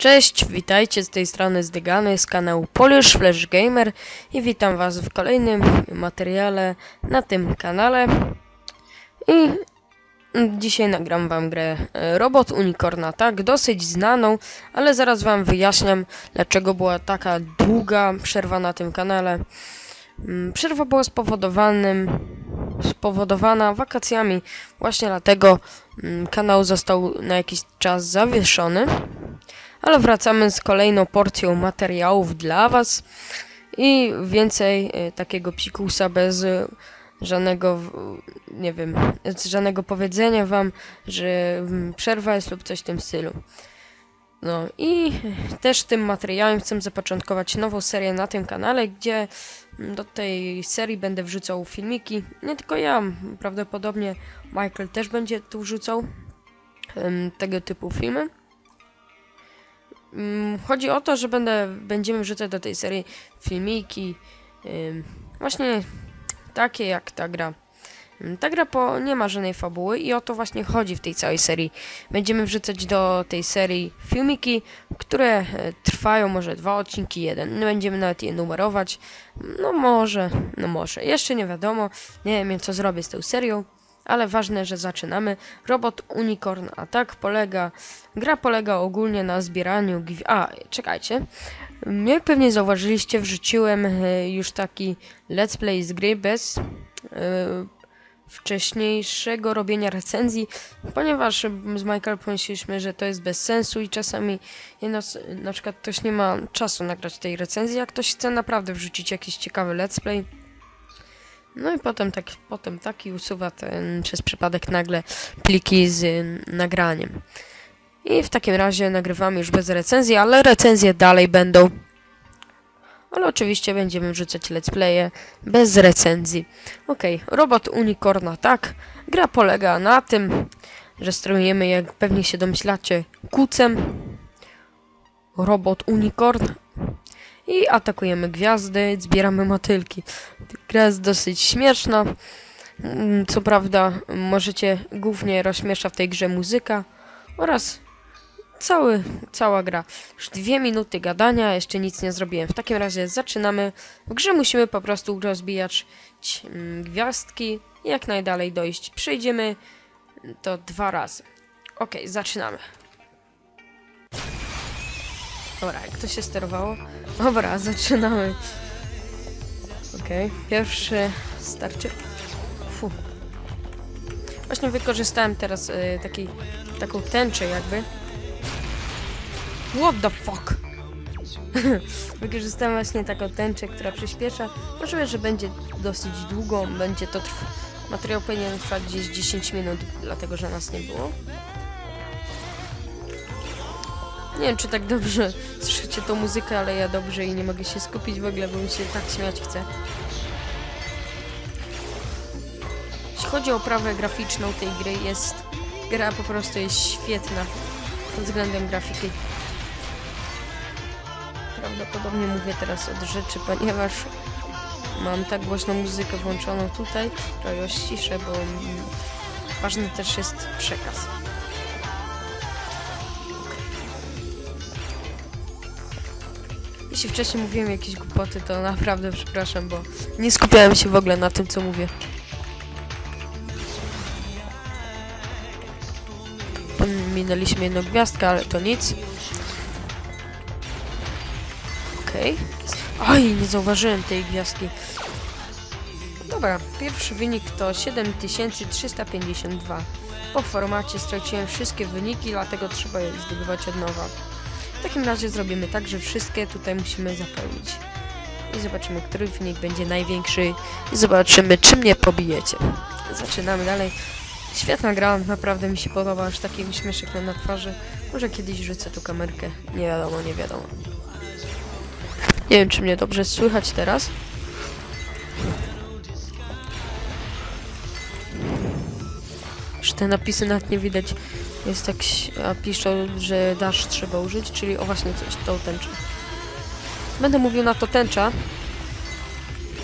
Cześć, witajcie z tej strony Zdygany z kanału Polish Flash Gamer i witam was w kolejnym materiale na tym kanale i dzisiaj nagram wam grę e, Robot Unicorn Attack, dosyć znaną, ale zaraz wam wyjaśniam dlaczego była taka długa przerwa na tym kanale. Mm, Przerwa była spowodowanym, spowodowana wakacjami, właśnie dlatego mm, kanał został na jakiś czas zawieszony. Ale wracamy z kolejną porcją materiałów dla Was i więcej e, takiego psikusa bez żadnego, nie wiem, żadnego powiedzenia Wam, że mm, przerwa jest lub coś w tym stylu. No i też tym materiałem chcę zapoczątkować nową serię na tym kanale, gdzie mm, do tej serii będę wrzucał filmiki. Nie tylko ja, prawdopodobnie Michael też będzie tu wrzucał em, tego typu filmy. Mm, Chodzi o to, że będę, będziemy wrzucać do tej serii filmiki właśnie takie jak ta gra. Ym, Ta gra po, nie ma żadnej fabuły i o to właśnie chodzi w tej całej serii. Będziemy wrzucać do tej serii filmiki, które e, trwają może dwa odcinki, jeden. Będziemy nawet je numerować. No może, no może. Jeszcze nie wiadomo. Nie wiem co zrobię z tą serią. Ale ważne, że zaczynamy. Robot Unicorn Attack polega Gra polega ogólnie na zbieraniu. A, czekajcie. Jak pewnie zauważyliście, wrzuciłem e, już taki let's play z gry bez e, wcześniejszego robienia recenzji, ponieważ z Michael pomyśleliśmy, że to jest bez sensu i czasami jedno, na przykład ktoś nie ma czasu nagrać tej recenzji, jak ktoś chce naprawdę wrzucić jakiś ciekawy let's play. No i potem, tak, potem taki usuwa ten przez przypadek nagle pliki z y, nagraniem. I w takim razie nagrywamy już bez recenzji, ale recenzje dalej będą. Ale oczywiście będziemy wrzucać let's playe bez recenzji. Ok, robot Unicorn Attack. Gra polega na tym, że sterujemy, jak pewnie się domyślacie, kucem. Robot Unicorn. I atakujemy gwiazdy, zbieramy motylki. Gra jest dosyć śmieszna. Mm, Co prawda, możecie głównie rozśmiesza w tej grze muzyka oraz cały, cała gra. Już dwie minuty gadania, jeszcze nic nie zrobiłem. W takim razie zaczynamy. W grze musimy po prostu rozbijać mm, gwiazdki i jak najdalej dojść. Przejdziemy to dwa razy. Ok, zaczynamy. Dobra, jak to się sterowało? Dobra, zaczynamy. Ok, pierwszy starczy. Fu. Właśnie wykorzystałem teraz y, taki, taką tęczę jakby. What the fuck? Wykorzystałem właśnie taką tęczę, która przyspiesza. Możliwe, że będzie dosyć długo, będzie to trw... Materiał powinien trwać gdzieś 10 minut, dlatego że nas nie było. Nie wiem, czy tak dobrze słyszycie tą muzykę, ale ja dobrze i nie mogę się skupić w ogóle, bo mi się tak śmiać chce. Jeśli chodzi o oprawę graficzną tej gry, jest... Gra po prostu jest świetna pod względem grafiki. Prawdopodobnie mówię teraz od rzeczy, ponieważ mam tak głośną muzykę włączoną tutaj, że ją ściszę, bo ważny też jest przekaz. Jeśli wcześniej mówiłem jakieś głupoty, to naprawdę przepraszam, bo nie skupiałem się w ogóle na tym, co mówię. Minęliśmy jedną gwiazdkę, ale to nic. Okej. Oj, nie zauważyłem tej gwiazdki. Dobra, pierwszy wynik to 7352. Po formacie straciłem wszystkie wyniki, dlatego trzeba je zdobywać od nowa. W takim razie zrobimy tak, że wszystkie tutaj musimy zapełnić. I zobaczymy, który wynik będzie największy. I zobaczymy, czy mnie pobijecie. Zaczynamy dalej. Świetna gra, naprawdę mi się podoba, aż taki uśmieszek na twarzy. Może kiedyś rzucę tu kamerkę. Nie wiadomo, nie wiadomo. Nie wiem, czy mnie dobrze słychać teraz. Że te napisy nawet nie widać. Jest tak, piszą, że dash trzeba użyć, czyli o właśnie coś, tą tęczę. Będę mówił na to tęcza.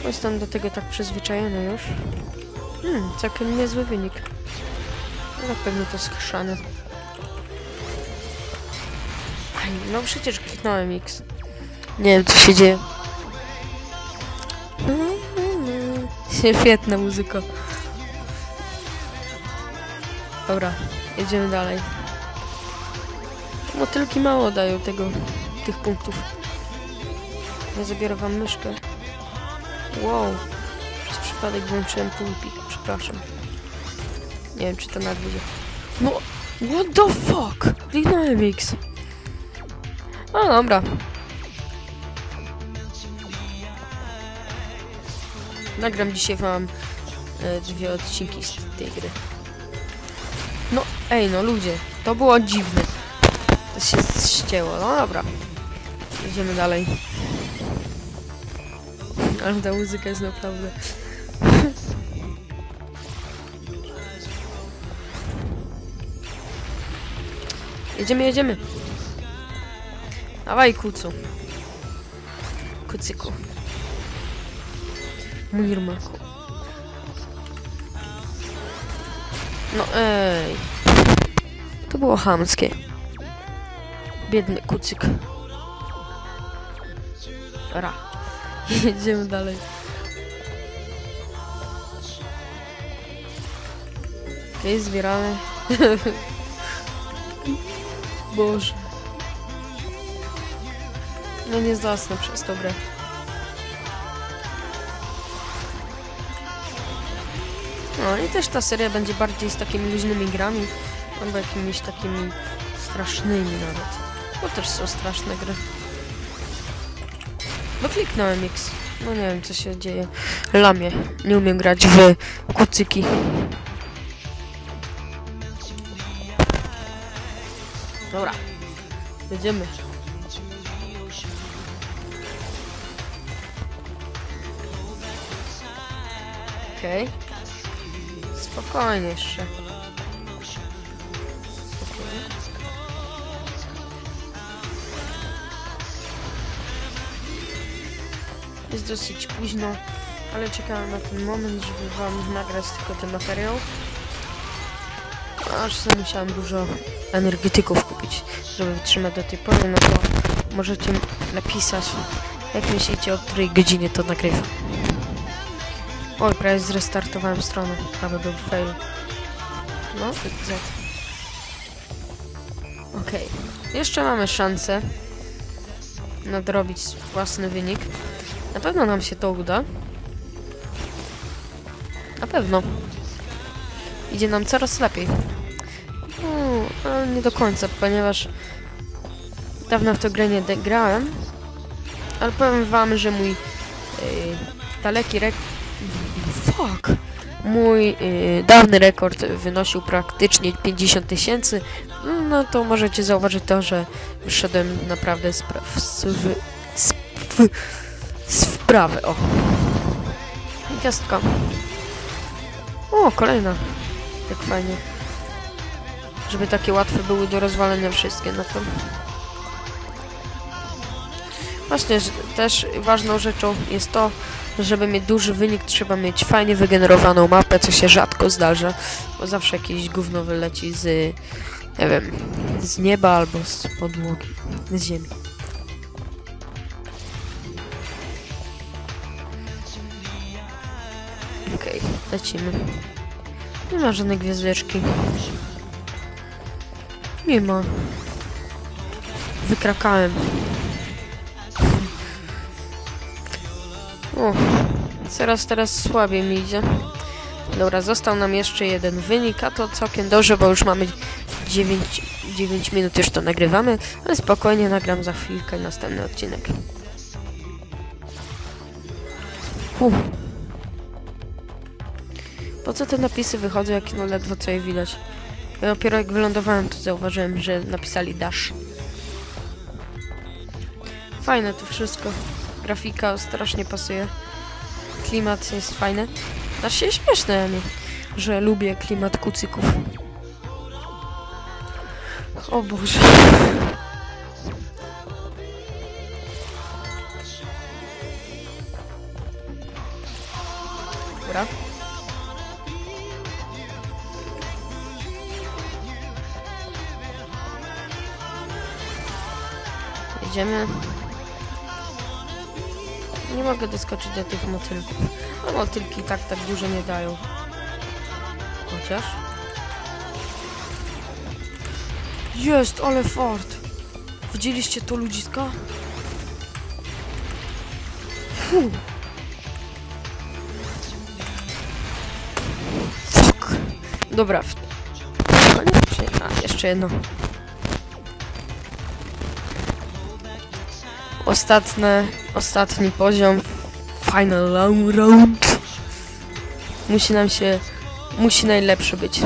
Bo Jestem do tego tak przyzwyczajony już. Hmm, całkiem niezły wynik. No pewnie to skrzane. Aj, no przecież kliknąłem X. Nie wiem, co się dzieje. Świetna muzyka. Dobra, jedziemy dalej. Motylki mało dają tego, tych punktów. Ja zabiorę wam myszkę. Wow. Przez przypadek włączyłem pulpik, przepraszam. Nie wiem, czy to nawet będzie. No, what the fuck? Kliknąłem X. No dobra. Nagram dzisiaj wam e, dwie odcinki z tej gry. Ej, no ludzie, to było dziwne. To się ścięło, no dobra. Idziemy dalej. Ale ta muzyka jest naprawdę... jedziemy, jedziemy. Dawaj, kucu. Kucyku. Mirmaku. No ej. To było chamskie. Biedny kucyk. Ra. Jedziemy dalej. Okej, okay, zbieramy. Boże. No nie zasnę przez grę. No i też ta seria będzie bardziej z takimi luźnymi grami, albo jakimiś takimi strasznymi nawet. Bo też są straszne gry. No kliknąłem X. No nie wiem co się dzieje. Lamie. Nie umiem grać w kucyki. Dobra. Jedziemy. Okej. Okay. Spokojnie jeszcze. Jest dosyć późno, ale czekałem na ten moment, żeby wam nagrać tylko ten materiał. Aż sobie musiałem dużo energetyków kupić, żeby wytrzymać do tej pory, no to możecie napisać, jak myślicie, o której godzinie to nagrywam. Oj, prawie zrestartowałem stronę, aby był fail. No, Z. Okej. Okay. Jeszcze mamy szansę nadrobić własny wynik. Na pewno nam się to uda. Na pewno. Idzie nam coraz lepiej. No, ale nie do końca, ponieważ dawno w tę grę nie grałem. Ale powiem wam, że mój yy, daleki rek... Fuck! Mój yy, dawny rekord wynosił praktycznie 50 tysięcy. No to możecie zauważyć to, że wyszedłem naprawdę z, z, z, z wprawy. O! Gwiazdka. O, kolejna. Tak fajnie. Żeby takie łatwe były do rozwalenia wszystkie na to. Właśnie, też ważną rzeczą jest to, żeby mieć duży wynik, trzeba mieć fajnie wygenerowaną mapę, co się rzadko zdarza, bo zawsze jakieś gówno wyleci z, nie wiem, z nieba albo z podłogi, z ziemi. Lecimy. Nie ma żadnej gwiazdeczki. Nie ma. Wykrakałem. O, coraz teraz słabiej mi idzie. Dobra, został nam jeszcze jeden wynik, a to całkiem dobrze, bo już mamy 9, 9 minut już to nagrywamy, ale spokojnie nagram za chwilkę następny odcinek. Uf. Po co te napisy wychodzą, jak no ledwo co je widać? Ja dopiero jak wylądowałem, to zauważyłem, że napisali Dash. Fajne to wszystko. Grafika strasznie pasuje. Klimat jest fajny. Aż się śmieszne, nie? że lubię klimat kucyków. O Boże. Idziemy. Nie mogę doskoczyć do tych motylków. A motylki tak tak dużo nie dają. Chociaż. Jest, ale fart. Widzieliście to ludziska? Fuh. Fuck. Dobra. No a, jeszcze jedno. Ostatnie, ostatni poziom. Final round-. Musi nam się, musi najlepszy być.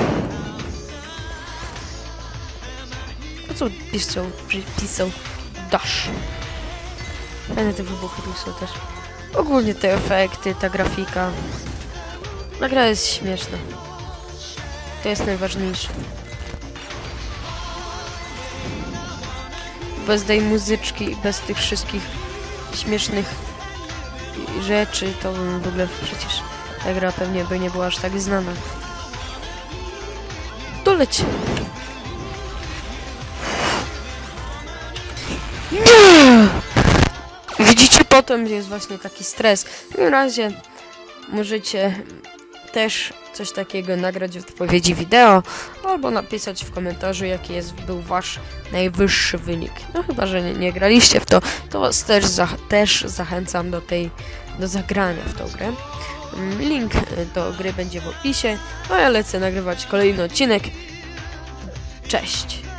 A co pisał, pisał Dash? Fajne te wybuchy tu są też. Ogólnie te efekty, ta grafika. Ta gra jest śmieszna. To jest najważniejsze. Bez tej muzyczki, bez tych wszystkich śmiesznych rzeczy, to w ogóle przecież ta gra pewnie by nie była aż tak znana. Doleć! Nie! Widzicie, potem jest właśnie taki stres. W takim razie możecie też coś takiego nagrać w odpowiedzi wideo albo napisać w komentarzu jaki jest był wasz najwyższy wynik. No chyba, że nie, nie graliście w to, to was też, zach też zachęcam do tej, do zagrania w tą grę. Mm, Link do gry będzie w opisie, a ja lecę nagrywać kolejny odcinek. Cześć!